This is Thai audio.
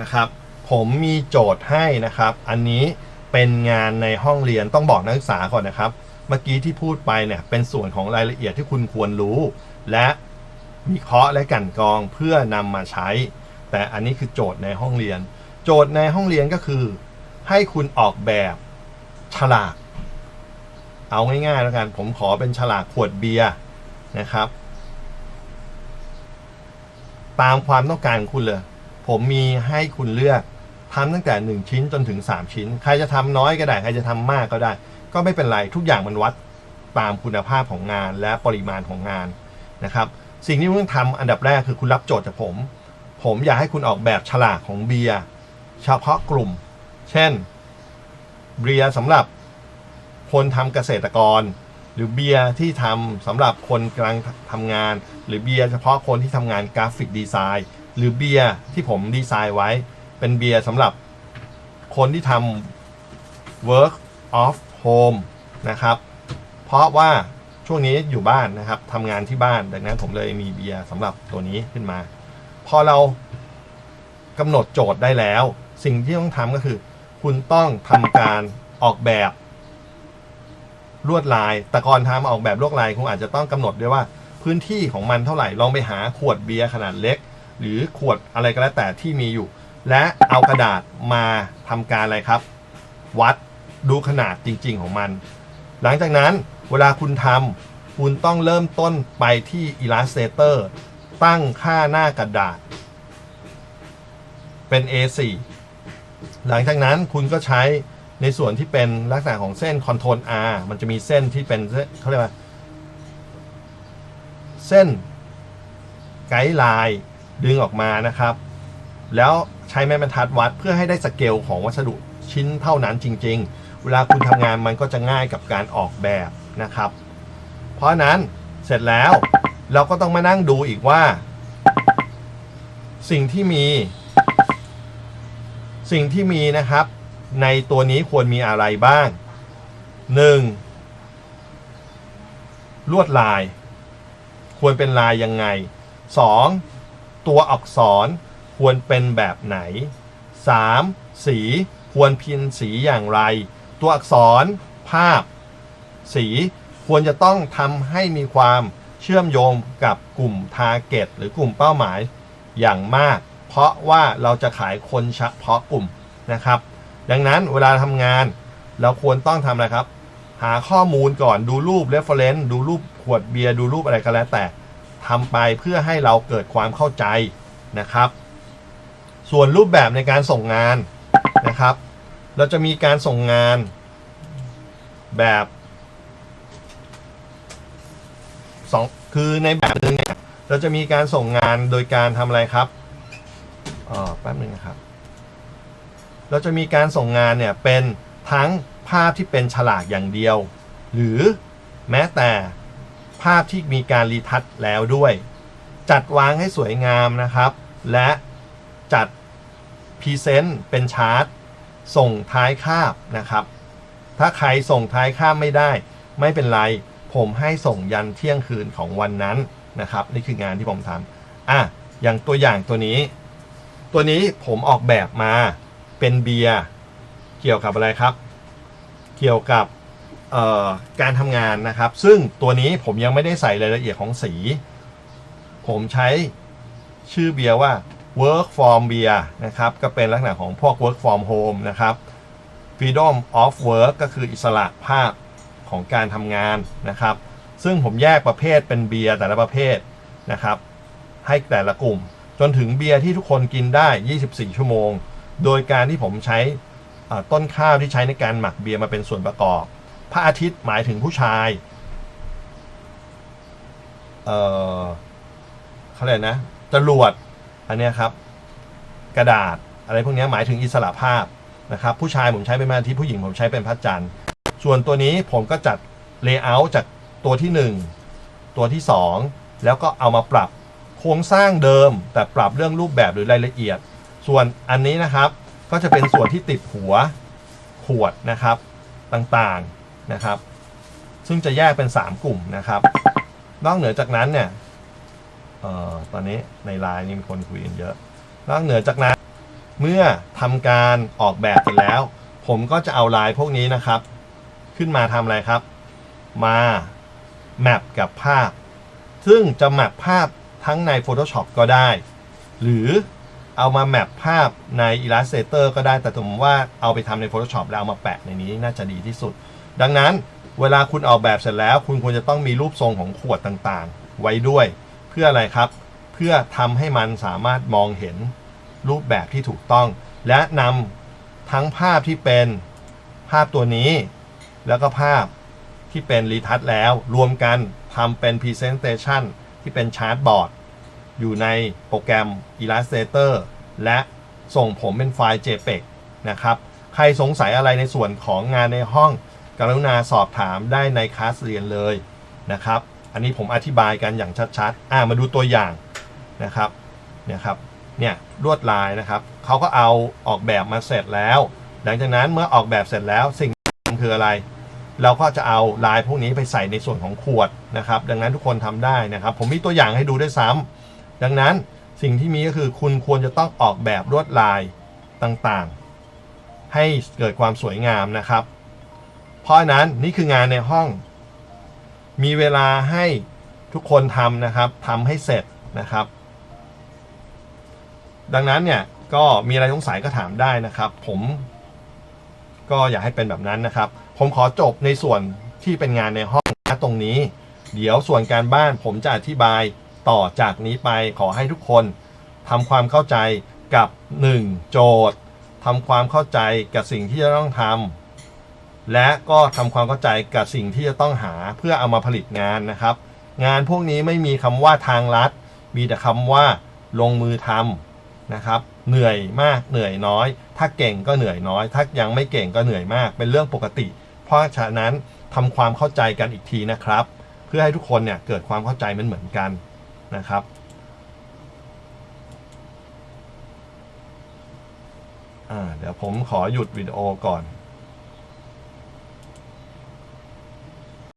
นะครับ ผมมีโจทย์ให้นะครับ อันนี้เป็นงานในห้องเรียนต้องบอกนักศึกษาก่อนนะครับ เมื่อกี้ที่พูดไปเนี่ยเป็นส่วนของรายละเอียดที่คุณควรรู้ และวิเคราะห์และกันกรองเพื่อนำมาใช้ แต่อันนี้คือโจทย์ในห้องเรียน โจทย์ในห้องเรียนก็คือ ให้คุณออกแบบฉลากเอาง่ายๆแล้วกัน ผมขอเป็นฉลากขวดเบียร์นะครับ ตามความต้องการคุณเลย ผมมีให้คุณเลือกทำตั้งแต่ 1 ชิ้นจนถึง 3 ชิ้น ใครจะทำน้อยก็ได้ ใครจะทำมากก็ได้ ก็ไม่เป็นไรทุกอย่างมันวัดตามคุณภาพของงานและปริมาณของงานนะครับ สิ่งที่คุณต้องทำอันดับแรกคือคุณรับโจทย์จากผม ผมอยากให้คุณออกแบบฉลากของเบียร์เฉพาะกลุ่ม เช่น เบียร์สำหรับคนทำเกษตรกร หรือเบียร์ที่ทำสำหรับคนกำลังทำงาน หรือเบียร์เฉพาะคนที่ทำงานกราฟิกดีไซน์ หรือเบียร์ที่ผมดีไซน์ไว้เป็นเบียร์สำหรับคนที่ทำ work off home นะครับ เพราะว่าช่วงนี้อยู่บ้านนะครับทำงานที่บ้าน ดังนั้นผมเลยมีเบียร์สำหรับตัวนี้ขึ้นมา พอเรากำหนดโจทย์ได้แล้ว สิ่งที่ต้องทำก็คือ คุณต้องทำการออกแบบลวดลาย แต่ก่อนทำออกแบบลวดลายคงอาจจะต้องกำหนดด้วยว่า พื้นที่ของมันเท่าไหร่ ลองไปหาขวดเบียร์ขนาดเล็ก หรือขวดอะไรก็แล้วแต่ที่มีอยู่ และเอากระดาษมาทำการอะไรครับ วัดดูขนาดจริง ๆ ของมัน หลังจากนั้นเวลาคุณทำคุณต้องเริ่มต้นไปที่ Illustrator ตั้งค่าหน้ากระดาษ เป็น A4 หลังจากนั้นคุณก็ใช้ในส่วนที่เป็นลักษณะของเส้น Ctrl R มันจะมีเส้นที่เป็นเขาเรียกว่า เส้นไกด์ไลน์ ดึงออกมานะครับ แล้วใช้ไม้บรรทัดวัดเพื่อให้ได้สเกลของวัสดุชิ้นเท่านั้นจริง ๆ เวลาคุณทำงานมันก็จะง่ายกับการออกแบบนะครับ เพราะฉะนั้นเสร็จแล้วเราก็ต้องมานั่งดูอีกว่า สิ่งที่มี สิ่งที่มีนะครับ ในตัวนี้ควรมีอะไรบ้าง 1. ลวดลาย ควรเป็นลายยังไง 2. ตัวอักษรควรเป็นแบบไหน 3. สีควรพิมพ์สีอย่างไร ตัวอักษร ภาพ สีควรจะต้องทำให้มีความเชื่อมโยงกับกลุ่มทาร์เก็ตหรือกลุ่มเป้าหมายอย่างมาก เพราะว่าเราจะขายคนเฉพาะกลุ่มนะครับ ดังนั้นเวลาทำงานเราควรต้องทำอะไรครับ หาข้อมูลก่อนดูรูป reference ดูรูปขวดเบียร์ดูรูปอะไรก็แล้วแต่ ทำไปเพื่อให้เราเกิดความเข้าใจนะครับ ส่วนรูปแบบในการส่งงานนะครับ เราจะมีการส่งงานแบบสองคือในแบบหนึ่งเนี่ยเราจะมีการส่งงานโดยการทำอะไรครับอ๋อแป๊บหนึงนะครับ เราจะมีการส่งงานเนี่ยเป็นทั้งภาพที่เป็นฉลากอย่างเดียว หรือแม้แต่ ภาพที่มีการรีทัชแล้วด้วย จัดวางให้สวยงามนะครับ และจัดพรีเซนต์เป็นชาร์ตส่งท้ายคาบนะครับ ถ้าใครส่งท้ายคาบไม่ได้ ไม่เป็นไร ผมให้ส่งยันเที่ยงคืนของวันนั้นนะครับ นี่คืองานที่ผมทำอะอย่างตัวอย่างตัวนี้ ตัวนี้ผมออกแบบมาเป็นเบียร์เกี่ยวกับอะไรครับ เกี่ยวกับ การทำงานนะครับ ซึ่งตัวนี้ผมยังไม่ได้ใส่รายละเอียดของสี ผมใช้ชื่อเบียร์ว่า work from beer นะครับ ก็เป็นลักษณะของพวก work from home นะครับ freedom of work ก็คืออิสระภาพของการทำงานนะครับ ซึ่งผมแยกประเภทเป็นเบียร์แต่ละประเภทนะครับ ให้แต่ละกลุ่ม จนถึงเบียร์ที่ทุกคนกินได้ 24 ชั่วโมง โดยการที่ผมใช้ต้นข้าวที่ใช้ในการหมักเบียร์มาเป็นส่วนประกอบ พระอาทิตย์หมายถึงผู้ชาย เอ่อเขาเรียกนะจรวดอันเนี้ยครับ กระดาษอะไรพวกนี้หมายถึงอิสระภาพนะครับ ผู้ชายผมใช้เป็นพระอาทิตย์ผู้หญิงผมใช้เป็นพระจันทร์ส่วนตัวนี้ผมก็จัดเลเยอร์จากตัวที่ 1 ตัวที่ 2 แล้วก็เอามาปรับโครงสร้างเดิม แต่ปรับเรื่องรูปแบบหรือรายละเอียด ส่วนอันนี้นะครับก็จะเป็นส่วนที่ติดหัวขวดนะครับต่างๆ นะครับ ซึ่งจะแยกเป็น 3 กลุ่มนะครับ นอกเหนือจากนั้นเนี่ยออตอนนี้ในไลน์นี่มีคนคุยกันเยอะ นอกเหนือจากนั้น เมื่อทำการออกแบบเสร็จแล้ว ผมก็จะเอาลายพวกนี้นะครับ ขึ้นมาทำอะไรครับ มาแมปกับภาพ ซึ่งจะแมปภาพทั้งใน Photoshop ก็ได้ หรือเอามาแมปภาพใน Illustrator ก็ได้แต่ผมว่าเอาไปทำใน Photoshop แล้วเอามาแปะในนี้น่าจะดีที่สุด ดังนั้นเวลาคุณออกแบบเสร็จแล้ว คุณควรจะต้องมีรูปทรงของขวดต่างๆ ไว้ด้วย เพื่ออะไรครับ เพื่อทำให้มันสามารถมองเห็นรูปแบบที่ถูกต้อง และนำทั้งภาพที่เป็นภาพตัวนี้ แล้วก็ภาพที่เป็นรีทัชแล้ว รวมกันทำเป็น Presentation ที่เป็นชาร์ตบอร์ดอยู่ในโปรแกรม Illustrator และส่งผมเป็นไฟล์ JPEG นะครับ ใครสงสัยอะไรในส่วนของงานในห้อง กรุณาสอบถามได้ในคลาสเรียนเลยนะครับ อันนี้ผมอธิบายกันอย่างชัดๆ อ่ามาดูตัวอย่างนะครับเนี่ยครับเนี่ยลวดลายนะครับเขาก็เอาออกแบบมาเสร็จแล้ว หลังจากนั้นเมื่อออกแบบเสร็จแล้วสิ่งที่ทำคืออะไร เราก็จะเอาลายพวกนี้ไปใส่ในส่วนของขวดนะครับ ดังนั้นทุกคนทำได้นะครับ ผมมีตัวอย่างให้ดูด้วยซ้ำดังนั้นสิ่งที่มีก็คือคุณควรจะต้องออกแบบลวดลายต่างๆ ให้เกิดความสวยงามนะครับ เพราะฉะนั้นนี่คืองานในห้อง มีเวลาให้ทุกคนทำนะครับทำให้เสร็จนะครับ ดังนั้นเนี่ยก็มีอะไรสงสัยก็ถามได้นะครับ ผม ก็อยากให้เป็นแบบนั้นนะครับ ผมขอจบในส่วนที่เป็นงานในห้องนะตรงนี้ เดี๋ยวส่วนการบ้านผมจะอธิบายต่อจากนี้ไปขอให้ทุกคนทำความเข้าใจกับ 1 โจทย์ทำความเข้าใจกับสิ่งที่จะต้องทำ และก็ทำความเข้าใจกับสิ่งที่จะต้องหาเพื่อเอามาผลิตงานนะครับ งานพวกนี้ไม่มีคำว่าทางลัด มีแต่คำว่าลงมือทำนะครับ เหนื่อยมากเหนื่อยน้อย ถ้าเก่งก็เหนื่อยน้อย ถ้ายังไม่เก่งก็เหนื่อยมาก เป็นเรื่องปกติ เพราะฉะนั้นทำความเข้าใจกันอีกทีนะครับ เพื่อให้ทุกคนเนี่ยเกิดความเข้าใจมันเหมือนกันนะครับเดี๋ยวผมขอหยุดวิดีโอก่อน